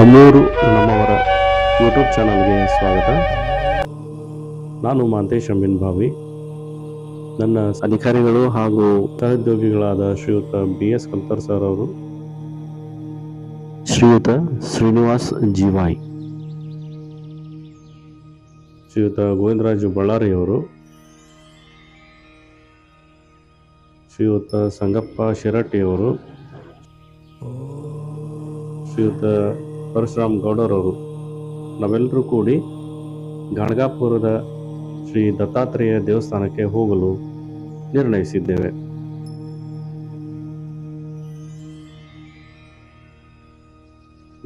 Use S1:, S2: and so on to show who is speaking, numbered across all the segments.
S1: ನಮ್ಮೂರು ನಮ್ಮವರ ಯೂಟ್ಯೂಬ್ ಚಾನಲ್ಗೆ ಸ್ವಾಗತ. ನಾನು ಮಾಂತೇಶ್ ಅಂಬಿನ್ ಭಾವಿ ನನ್ನ ಅಧಿಕಾರಿಗಳು ಹಾಗೂ ಸಹೋದ್ಯೋಗಿಗಳಾದ ಶ್ರೀಯುತ ಬಿ ಎಸ್ ಕಲ್ಕರ್ ಸರ್ ಅವರು, ಶ್ರೀಯುತ ಶ್ರೀನಿವಾಸ್ ಜಿವಾಯ್ ಶ್ರೀಯುತ ಗೋವಿಂದರಾಜು ಬಳ್ಳಾರಿಯವರು, ಶ್ರೀಯುತ ಸಂಗಪ್ಪ ಶಿರಟ್ಟಿಯವರು, ಶ್ರೀಯುತ ಪರಶುರಾಮ್ ಗೌಡರವರು ನಾವೆಲ್ಲರೂ ಕೂಡಿ ಗಾಣಗಾಪುರದ ಶ್ರೀ ದತ್ತಾತ್ರೇಯ ದೇವಸ್ಥಾನಕ್ಕೆ ಹೋಗಲು ನಿರ್ಣಯಿಸಿದ್ದೇವೆ.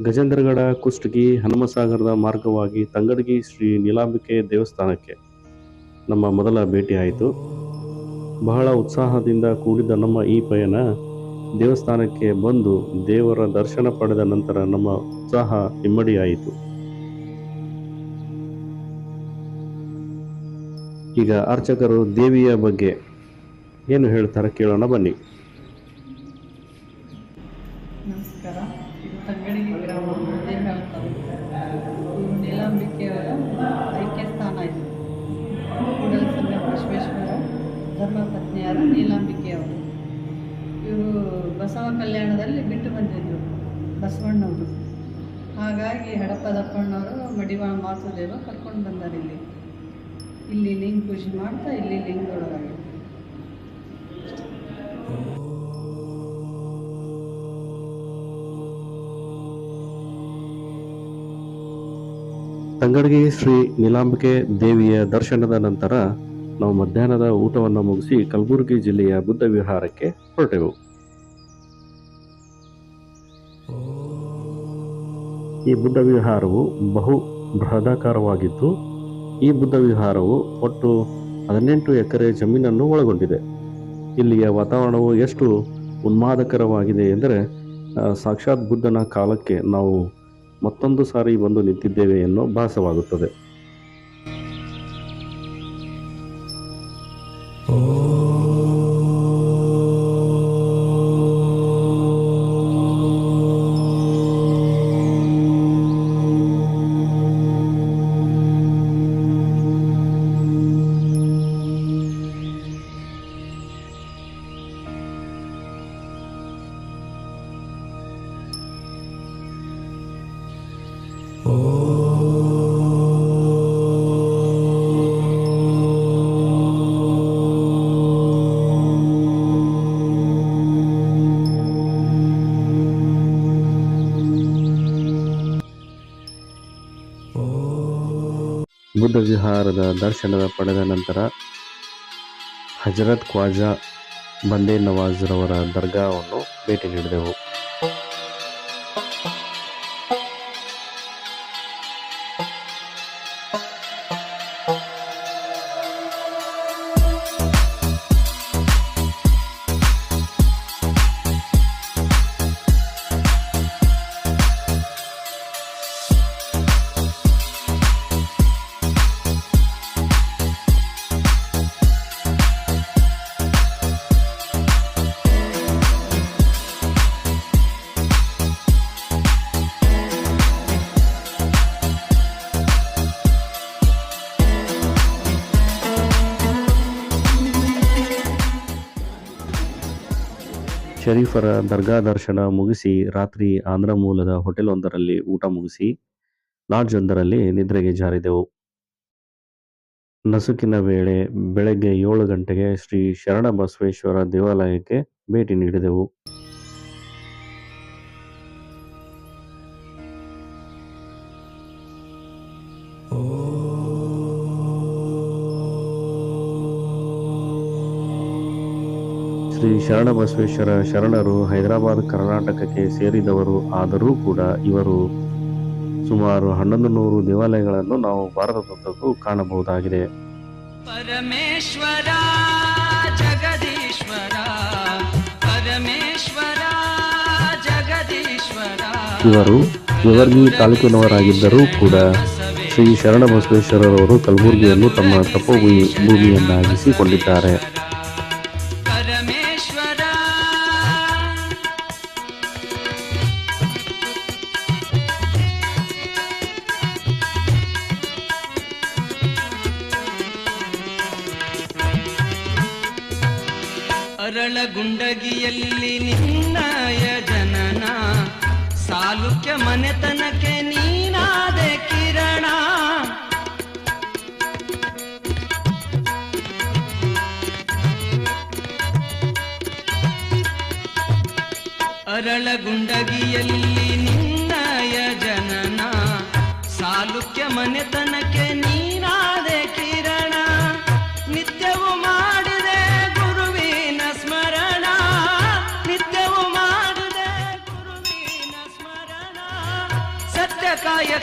S1: ಗಜೇಂದ್ರಗಡ, ಕುಷ್ಟಗಿ, ಹನುಮಸಾಗರದ ಮಾರ್ಗವಾಗಿ ತಂಗಡಗಿ ಶ್ರೀ ನೀಲಾಂಬಿಕೆ ದೇವಸ್ಥಾನಕ್ಕೆ ನಮ್ಮ ಮೊದಲ ಭೇಟಿ ಆಯಿತು ಬಹಳ ಉತ್ಸಾಹದಿಂದ ಕೂಡಿದ ನಮ್ಮ ಈ ಪಯಣ ದೇವಸ್ಥಾನಕ್ಕೆ ಬಂದು ದೇವರ ದರ್ಶನ ಪಡೆದ ನಂತರ ನಮ್ಮ ಉತ್ಸಾಹ ಇಮ್ಮಡಿಯಾಯಿತು. ಈಗ ಅರ್ಚಕರು ದೇವಿಯ ಬಗ್ಗೆ ಏನು ಹೇಳ್ತಾರೆ ಕೇಳೋಣ ಬನ್ನಿ.
S2: ಕಲ್ಯಾಣದಲ್ಲಿ ಬಿಟ್ಟು ಬಂದಿದ್ದರು ಬಸವಣ್ಣವರು. ಹಾಗಾಗಿ ಹಡಪದಪ್ಪಣ್ಣವರು ಮಡಿವಾಳ ಮಾಸುದೇವ ಕರ್ಕೊಂಡು ಬಂದರು ಇಲ್ಲಿ. ಇಲ್ಲಿ ಲಿಂಗ ಪೂಜೆ ಮಾಡ್ತಾ ಇಲ್ಲಿ ಲಿಂಗದೊಳಗಾಗಿ.
S1: ತಂಗಡಗಿ ಶ್ರೀ ನೀಲಾಂಬಿಕೆ ದೇವಿಯ ದರ್ಶನದ ನಂತರ ನಾವು ಮಧ್ಯಾಹ್ನದ ಊಟವನ್ನು ಮುಗಿಸಿ ಕಲಬುರಗಿ ಜಿಲ್ಲೆಯ ಬುದ್ಧ ವಿಹಾರಕ್ಕೆ ಹೊರಟೆವು. ಈ ಬುದ್ಧ ವಿಹಾರವು ಬಹು ಬೃಹದಾಕಾರವಾಗಿದ್ದು, ಈ ಬುದ್ಧ ವಿಹಾರವು ಒಟ್ಟು ಹದಿನೆಂಟು ಎಕರೆ ಜಮೀನನ್ನು ಒಳಗೊಂಡಿದೆ. ಇಲ್ಲಿಯ ವಾತಾವರಣವು ಎಷ್ಟು ಉನ್ಮಾದಕರವಾಗಿದೆ ಎಂದರೆ ಸಾಕ್ಷಾತ್ ಬುದ್ಧನ ಕಾಲಕ್ಕೆ ನಾವು ಮತ್ತೊಂದು ಸಾರಿ ಬಂದು ನಿಂತಿದ್ದೇವೆ ಎನ್ನುವ ಭಾಸವಾಗುತ್ತದೆ. ಬುದ್ಧ ವಿಹಾರದ ದರ್ಶನದ ಪಡೆದ ನಂತರ ಹಜರತ್ ಖ್ವಾಜಾ ಬಂದೇ ನವಾಜ್ರವರ ದರ್ಗಾವನ್ನು ಭೇಟಿ ನೀಡಿದೆವು. ಶರೀಫರ ದರ್ಗಾ ದರ್ಶನ ಮುಗಿಸಿ ರಾತ್ರಿ ಆಂಧ್ರ ಮೂಲದ ಹೋಟೆಲ್ ಒಂದರಲ್ಲಿ ಊಟ ಮುಗಿಸಿ ಲಾಡ್ಜ್ ಒಂದರಲ್ಲಿ ನಿದ್ರೆಗೆ ಜಾರಿದೆವು. ನಸುಕಿನ ವೇಳೆ ಬೆಳಗ್ಗೆ ಏಳು ಗಂಟೆಗೆ ಶ್ರೀ ಶರಣ ಬಸವೇಶ್ವರ ದೇವಾಲಯಕ್ಕೆ ಭೇಟಿ ನೀಡಿದೆವು. ಶ್ರೀ ಶರಣಬಸವೇಶ್ವರ ಶರಣರು ಹೈದರಾಬಾದ್ ಕರ್ನಾಟಕಕ್ಕೆ ಸೇರಿದವರು ಆದರೂ ಕೂಡ ಇವರು ಸುಮಾರು ಹನ್ನೊಂದು ನೂರು ದೇವಾಲಯಗಳನ್ನು ನಾವು ಭಾರತದಂತೂ ಕಾಣಬಹುದಾಗಿದೆ.
S3: ಪರಮೇಶ್ವರ ಜಗದೀಶ್ವರ ಪರಮೇಶ್ವರ ಜಗದೀಶ್ವರ.
S1: ಇವರು ಇವರ್ಗಿ ತಾಲೂಕಿನವರಾಗಿದ್ದರೂ ಕೂಡ ಶ್ರೀ ಶರಣಬಸವೇಶ್ವರರವರು ಕಲಬುರ್ಗಿಯನ್ನು ತಮ್ಮ ತಪೋಭೂಮಿ ಭೂಮಿಯನ್ನಾಗಿಸಿಕೊಂಡಿದ್ದಾರೆ.
S3: ಅರಳಗುಂಡಗಿಯಲ್ಲಿ ನಿನ್ನಯ ಜನನ. ಸಾಲುಕ್ಯ ಮನೆತನಕ್ಕೆ ನೀನಾದೆ ಕಿರಣ. ಅರಳ ಗುಂಡಗಿಯಲ್ಲಿ ನಿನ್ನಯ ಜನನ. ಸಾಲುಕ್ಯ ಮನೆತನಕ್ಕೆ ನೀನಾದೆ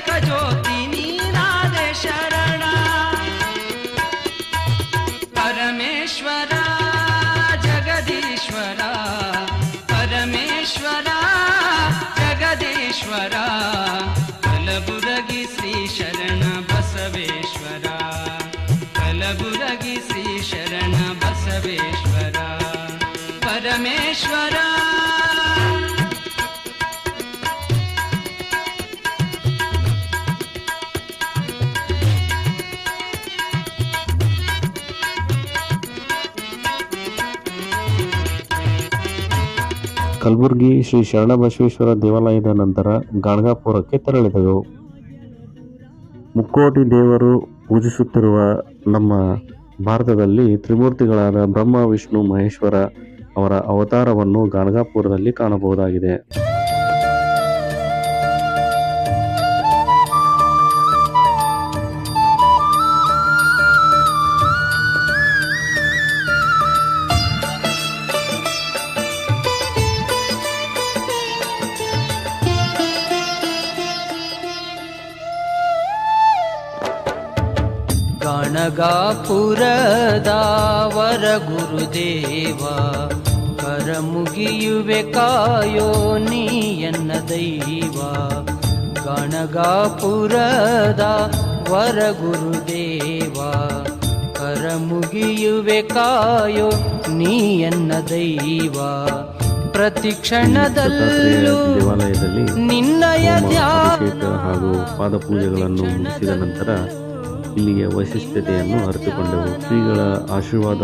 S3: ज्योतिनीराध शरणमेश्वरा जगदीश्वरा परमेश्वरा जगदीश्वरा कलबुरगि श्री बसवेश्वरा कलबुरगि श्री बसवेश्वरा परमेश्वरा ಕಲಬುರಗಿ ಶ್ರೀ ಶರಣ
S1: ಶರಣಬಸವೇಶ್ವರ ದೇವಾಲಯದ ನಂತರ ಗಾಣಗಾಪುರಕ್ಕೆ ತೆರಳಿದೆವು. ಮುಕ್ಕೋಟಿ ದೇವರು ಪೂಜಿಸುತ್ತಿರುವ ನಮ್ಮ ಭಾರತದಲ್ಲಿ ತ್ರಿಮೂರ್ತಿಗಳಾದ ಬ್ರಹ್ಮ, ವಿಷ್ಣು, ಮಹೇಶ್ವರ ಅವರ ಅವತಾರವನ್ನು ಗಾಣಗಾಪುರದಲ್ಲಿ ಕಾಣಬಹುದಾಗಿದೆ.
S3: ಗಣಗಾಪುರದ ವರ ಗುರುದೇವ ಕರ ಮುಗಿಯುವೆ ಕಾಯೋ ನೀ ಎನ್ನ ದೈವ ಗಣಗಾಪುರದ ವರ ಗುರುದೇವ ಕರ ಮುಗಿಯುವೆ ಕಾಯೋ ನೀ ಎನ್ನ ದೈವ. ಪ್ರತಿ ಕ್ಷಣದಲ್ಲೂ
S1: ದೇವಾಲಯದಲ್ಲಿ
S3: ನಿನ್ನಯ ಧ್ಯಾನ
S1: ಹಾಗೂ ಪಾದ ಪೂಜೆಗಳನ್ನು ಮುಗಿಸಿದ ನಂತರ ಇಲ್ಲಿಯ ವೈಶಿಷ್ಟ್ಯತೆಯನ್ನು ಅರಿತುಕೊಂಡೆವು. ಶ್ರೀಗಳ ಆಶೀರ್ವಾದ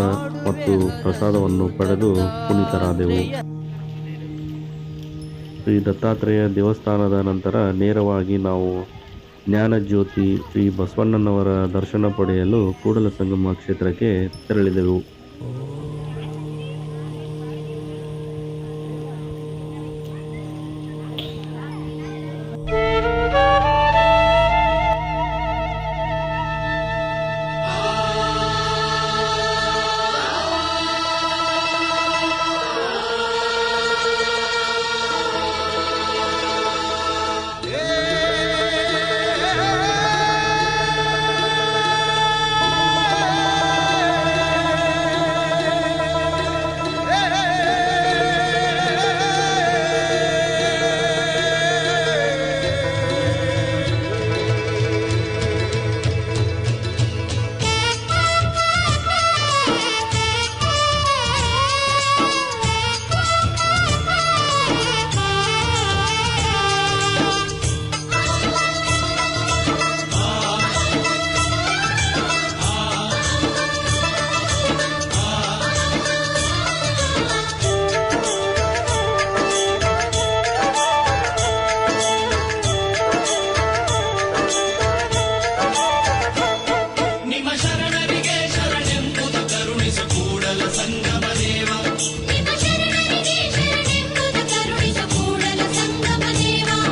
S1: ಮತ್ತು ಪ್ರಸಾದವನ್ನು ಪಡೆದು ಪುನೀತರಾದೆವು. ಶ್ರೀ ದತ್ತಾತ್ರೇಯ ದೇವಸ್ಥಾನದ ನಂತರ ನೇರವಾಗಿ ನಾವು ಜ್ಞಾನಜ್ಯೋತಿ ಶ್ರೀ ಬಸವಣ್ಣನವರ ದರ್ಶನ ಪಡೆಯಲು ಕೂಡಲ ಸಂಗಮ ಕ್ಷೇತ್ರಕ್ಕೆ ತೆರಳಿದೆವು.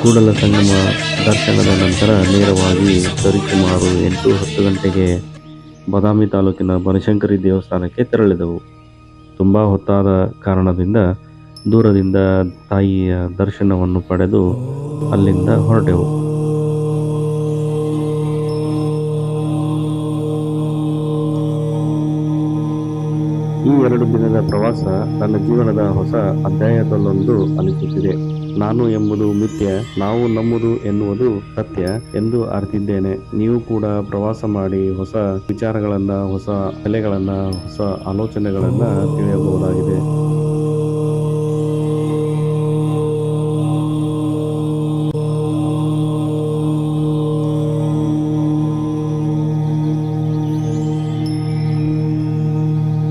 S1: ಕೂಡಲ ಸಂಗಮ ದರ್ಶನದ ನಂತರ ನೇರವಾಗಿ ಸರಿಸುಮಾರು ಎಂಟು ಹತ್ತು ಗಂಟೆಗೆ ಬಾದಾಮಿ ತಾಲೂಕಿನ ಬನಶಂಕರಿ ದೇವಸ್ಥಾನಕ್ಕೆ ತೆರಳಿದೆವು. ತುಂಬ ಹೊತ್ತಾದ ಕಾರಣದಿಂದ ದೂರದಿಂದ ತಾಯಿಯ ದರ್ಶನವನ್ನು ಪಡೆದು ಅಲ್ಲಿಂದ ಹೊರಟೆವು. ಈ ಎರಡು ದಿನದ ಪ್ರವಾಸ ನನ್ನ ಜೀವನದ ಹೊಸ ಅಧ್ಯಾಯದಲ್ಲೊಂದು ಅನಿಸುತ್ತಿದೆ. ನಾನು ಎಂಬುದು ಮಿಥ್ಯ, ನಾವು ನಮ್ಮದು ಎನ್ನುವುದು ಸತ್ಯ ಎಂದು ಅರಿತಿದ್ದೇನೆ. ನೀವು ಕೂಡ ಪ್ರವಾಸ ಮಾಡಿ ಹೊಸ ವಿಚಾರಗಳನ್ನ, ಹೊಸ ಕಲೆಗಳನ್ನ, ಹೊಸ ಆಲೋಚನೆಗಳನ್ನ ತಿಳಿಯಬಹುದಾಗಿದೆ.